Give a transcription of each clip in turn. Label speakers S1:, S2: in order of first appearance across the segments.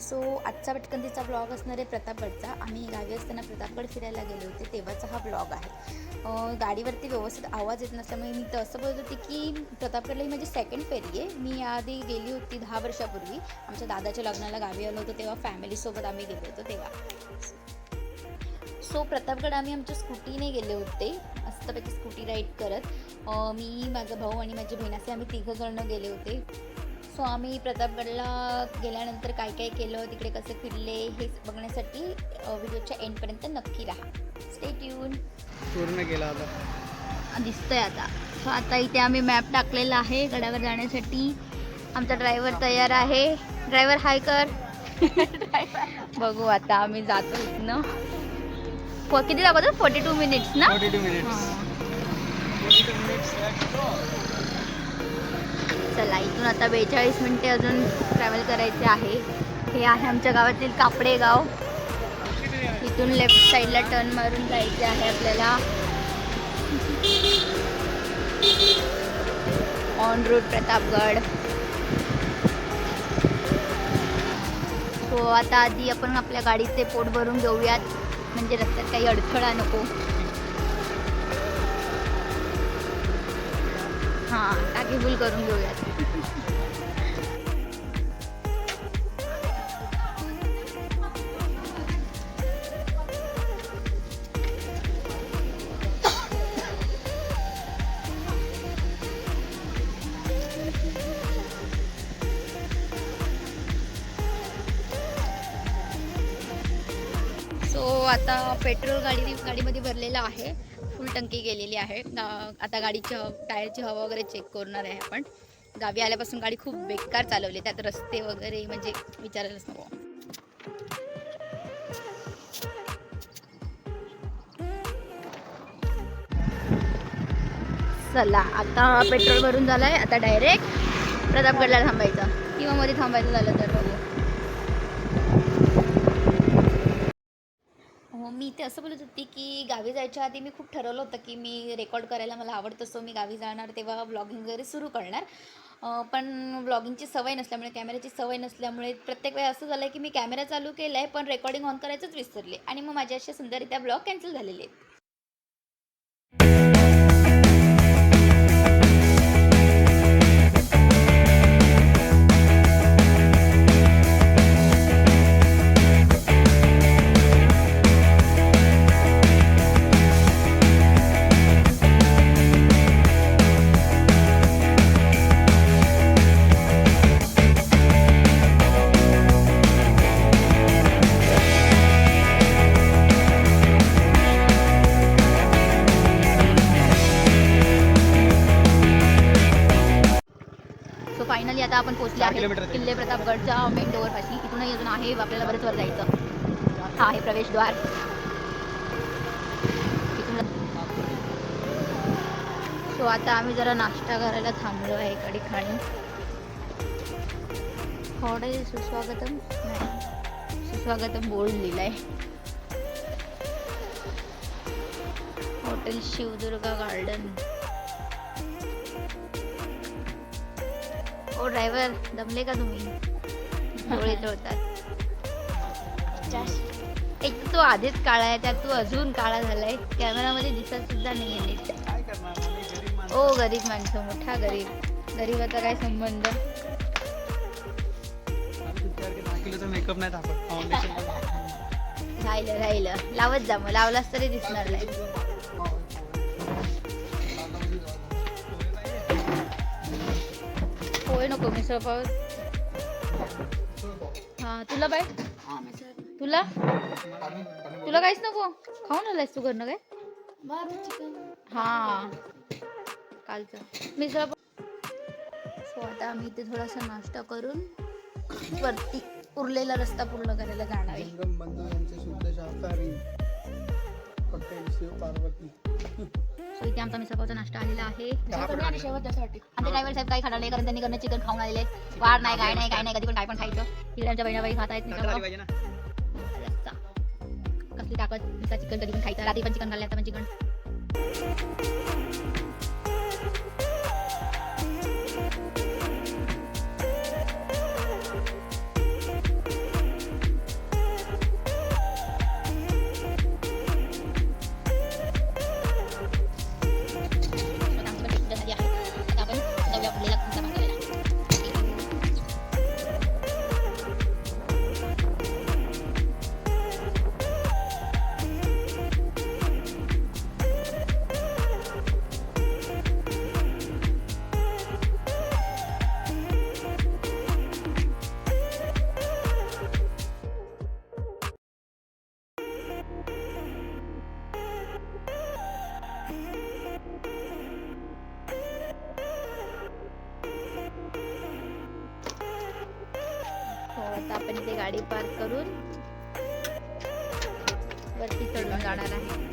S1: So आजचा पटकंतीचा blog असणार आहे प्रतापगडचा आम्ही गावी असताना प्रतापगड फिरायला गेले होते तेव्हाचा हा ब्लॉग आहे. गाडीवरती व्यवस्थित आवाज येत नसल्यामुळे मी तर असं बोलत होते की प्रतापगडला ही माझी सेकंड फेरी आहे. मी याआधी गेली होती दहा वर्षापूर्वी. आमच्या दादाच्या लग्नाला गावी आलो होतो तेव्हा फॅमिलीसोबत आम्ही गेलो होतो तेव्हा. सो प्रतापगड आम्ही आमच्या स्कूटीने गेले होते. मस्तपैकी स्कूटी राईड करत. मी माझा भाऊ आणि माझी बहीण असे आम्ही तिघंजणं गेले होते. सो आम्ही प्रतापगडला गेल्यानंतर काय काय केलं तिकडे कसे फिरले हे बघण्यासाठी व्हिडिओच्या एंडपर्यंत नक्की राहा. स्टे ट्यून
S2: पूर्ण गेला आता.
S1: दिसतंय आता. सो आता इथे आम्ही मॅप टाकलेला आहे गडावर जाण्यासाठी. आमचा ड्रायव्हर तयार आहे. ड्रायव्हर हाय कर. बघू आता आम्ही जातो इथनं. किती दाखवतो? फोर्टी टू मिनिट्स ना
S2: फोर्टी टू मिनिट्स
S1: चला इथून आता बेचाळीस मिनिटे अजून ट्रॅव्हल करायचे आहे. हे आहे आमच्या गावातील कापडे गाव इथून लेफ्ट साईडला टर्न मारून जायचे आहे आपल्याला. On route Pratapgad. हो आता आधी आपण आपल्या गाडीचे पोट भरून घेऊयात म्हणजे रस्त्यात काही अडथळा नको. हां टाकी फुल करून घेऊयात सो आता पेट्रोल गाडी गाडीमध्ये भरलेलं आहे. टंकी गेलेली आहे. आता गाडीची टायरची हवा वगैरे चेक करणार आहे आपण. गावी आल्यापासून गाडी खूप बेकार चालवली. त्यात रस्ते वगैरे म्हणजे विचारायलाच नको. चला आता पेट्रोल भरून झालंय. आता डायरेक्ट प्रतापगडला थांबायचं. किंवा मध्ये थांबायचं झालं तर बघू. मी ते असं बोलत होती की गावी जायच्या आधी मी खूप ठरवलं होतं की मी रेकॉर्ड करायला मला आवडतं असतो मी गावी जाणार तेव्हा ब्लॉगिंग वगैरे सुरू करणार. पण ब्लॉगिंगची सवय नसल्यामुळे कॅमेऱ्याची सवय नसल्यामुळे प्रत्येक वेळा असं झालं की मी कॅमेरा चालू केला आहे पण रेकॉर्डिंग ऑन करायचंच विसरले. आणि मग माझ्या असे सुंदररित्या ब्लॉग कॅन्सल झालेले आहेत. फायनली आता आपण पोहोचले आहे. किल्ले प्रतापगडच्या मेन डोअर पाशी. इथूनही अजून आहे आपल्याला बरेच वर जायचं. हा आहे प्रवेशद्वार. सो आता आम्ही जरा नाश्ता करायला थांबलो आहे एका ठिकाणी हॉटेल सुस्वागतम? नाही. Suswagatam board लिहिलाय. Hotel Shivdurga garden. ओ ड्रायव्हर दमले का तुम्ही? डोळे चोळतात एक तो आधीच काळा आहे त्यात तू अजून काळा झालाय. कॅमेरामध्ये दिसत सुद्धा नाही आहे नीट
S2: काय करणार आम्ही गरीब माणसं.
S1: ओ गरीब माणसं मोठा गरीब. गरीबाचा काय संबंध?
S2: मेकअप नाही.
S1: राहिलं राहिलं. लावत जा मग लावलास तरी दिसणार नाही. होय नको मिसळ पाव हा तुला बाय तुला? तुला काहीच नको? खाऊन आलायस तू घरनं काय? हा. कालचं. मिसळ सो आता आम्ही इथे थोडासा नाश्ता करून वरती उरलेला रस्ता पूर्ण करायला जाणार आहे.
S2: पार्वती.
S1: सो इथे आमचा मिसळपावचा नाश्ता आलेला आहे. आमचे ड्रायव्हर साहेब काही खाणार नाही कारण त्यांनी करणं चिकन खाऊन आलेले वार नाही काय नाही काय नाही कधी पण काय पण खायचं. तिकडे आमच्या बहिणाबाई खात आहेत. कसली ताकद? चिकन कधी पण खायचं. रात्री पण चिकन खाल्लं आता पण चिकन गाडी पार्क करून वरती चढून जाणार आहे.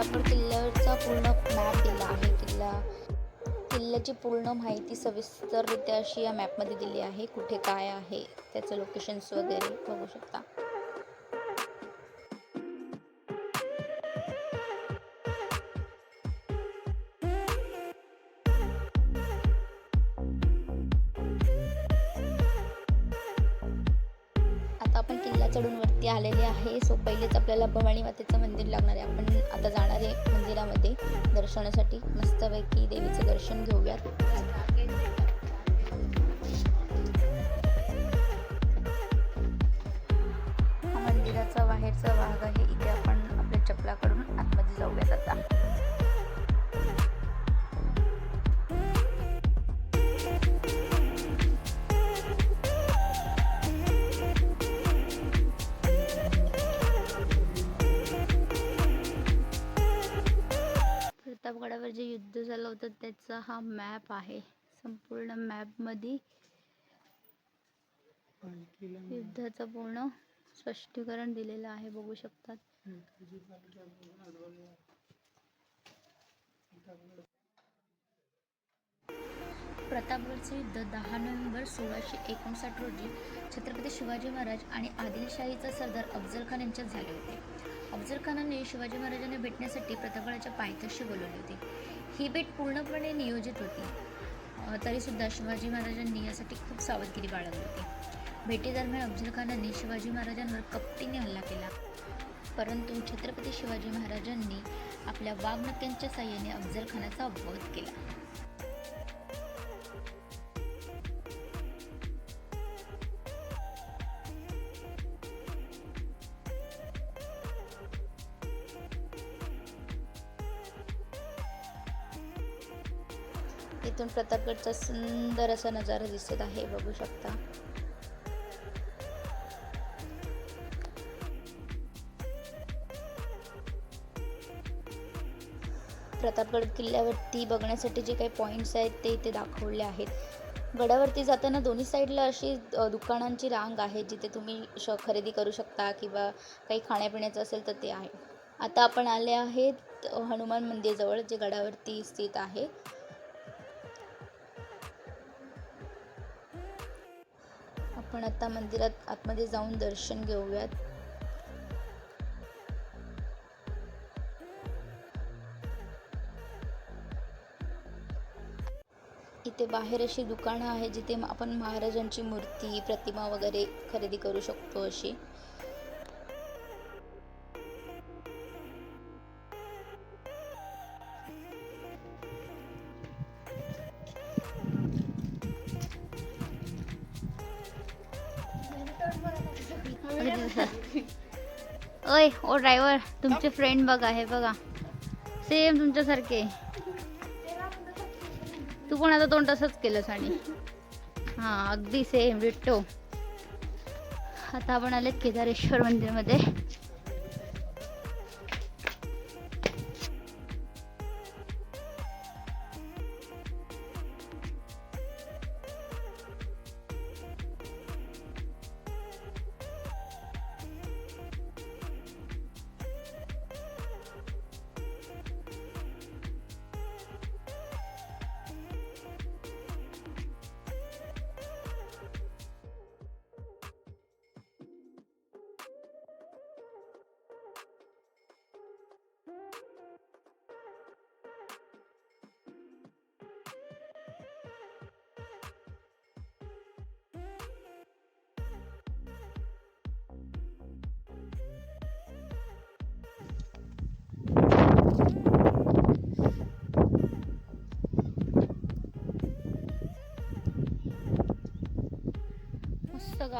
S1: इथे किल्ल्याचा किल्ल्यावरचा पूर्ण मॅप दिला आहे. किल्ला किल्ल्याची पूर्ण माहिती सविस्तररित्या अशी या मॅपमध्ये दिली आहे. कुठे काय आहे त्याचं लोकेशन्स वगैरे बघू शकता. आपण किल्ला चढून वरती आलेले आहे. सो पहिलेच आपल्याला भवानी मातेचं मंदिर लागणार आहे. आपण आता जाणार आहे मंदिरामध्ये दर्शनासाठी. मस्तपैकी देवीचं दर्शन घेऊयात. हा मंदिराचा बाहेरचा भाग आहे. इथे आपण आपल्या चपला काढून आतमध्ये जाऊयात आता. युद्ध झालं होतं त्याचा हा मॅप आहे. संपूर्ण मॅपमध्ये युद्धाचं पूर्ण स्पष्टीकरण दिलेलं आहे बघू शकतात. प्रतापगडचे युद्ध दहा नोव्हेंबर सोळाशे एकोणसाठ रोजी छत्रपती शिवाजी महाराज आणि आदिलशाहीचा सरदार अफजल खान यांच्यात झाले होते. अफजल खानाने शिवाजी महाराजांना भेटण्यासाठी प्रतापगडाच्या पायथ्याशी बोलवले होते. ही भेट पूर्णपणे नियोजित होती. तरीसुद्धा शिवाजी महाराजांनी यासाठी खूप सावधगिरी बाळगली होती. भेटीदरम्यान अफजल खानांनी शिवाजी महाराजांवर कपटीने हल्ला केला. परंतु छत्रपती शिवाजी महाराजांनी आपल्या वाघनक्यांच्या साह्याने अफजल खानाचा वध केला. इथून सुंदर असा नजारा दिसत आहे बघू शकता. प्रतापगड किल्ल्यावरती बघण्यासाठी जे काही पॉईंट्स आहेत ते इथे दाखवले आहेत. गडावरती जाताना दोन्ही साईडला अशी दुकानांची रांग आहे जिथे तुम्ही श खरेदी करू शकता किंवा काही खाण्यापिण्याचं असेल तर ते आहे. आता आपण आले आहेत हनुमान मंदिरजवळ जे गडावरती स्थित आहे. आपण आता मंदिरात आतमध्ये जाऊन दर्शन घेऊयात. इथे बाहेर अशी दुकानं आहेत जिथे आपण महाराजांची मूर्ती प्रतिमा वगैरे खरेदी करू शकतो अशी. ओय ओ ड्रायव्हर तुमचे फ्रेंड बघा हे बघा. सेम तुमच्यासारखे. तू पण आता तोंड तसंच केलंस आणि. हां अगदी सेम डिट्टो आता आपण आले केदारेश्वर मंदिरमध्ये.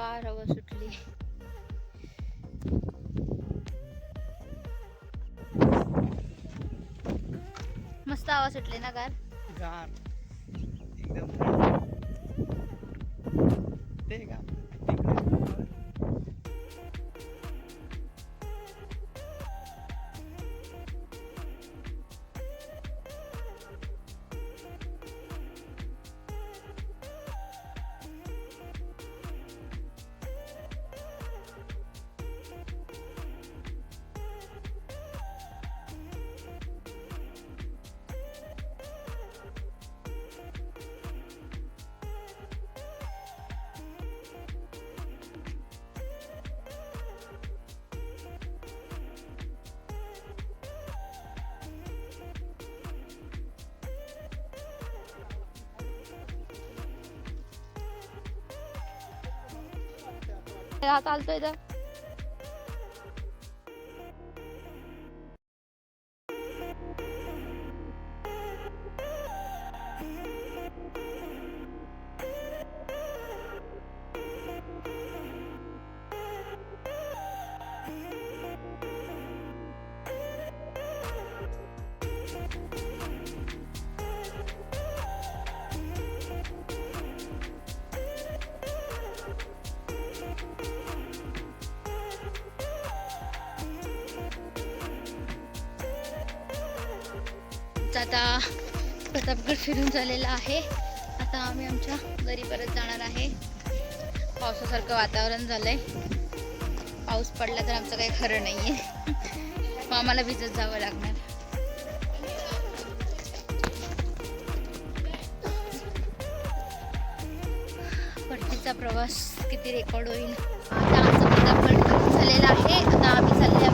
S1: गार हवा सुटली. मस्त हवा सुटली ना गार?
S2: गार. एकदम. ते का तिकडे
S1: हा चालतोय आमचा आता प्रतापगड फिरून झालेला आहे. आता आम्ही आमच्या घरी परत जाणार आहे. पावसासारखं वातावरण झालंय. पाऊस पडला तर आमचं काही खरं नाही मग आम्हाला भिजत जावं लागणार. परतीचा प्रवास किती रेकॉर्ड होईल. आता आमचा प्रतापगड झालेला आहे. आता आम्ही चालले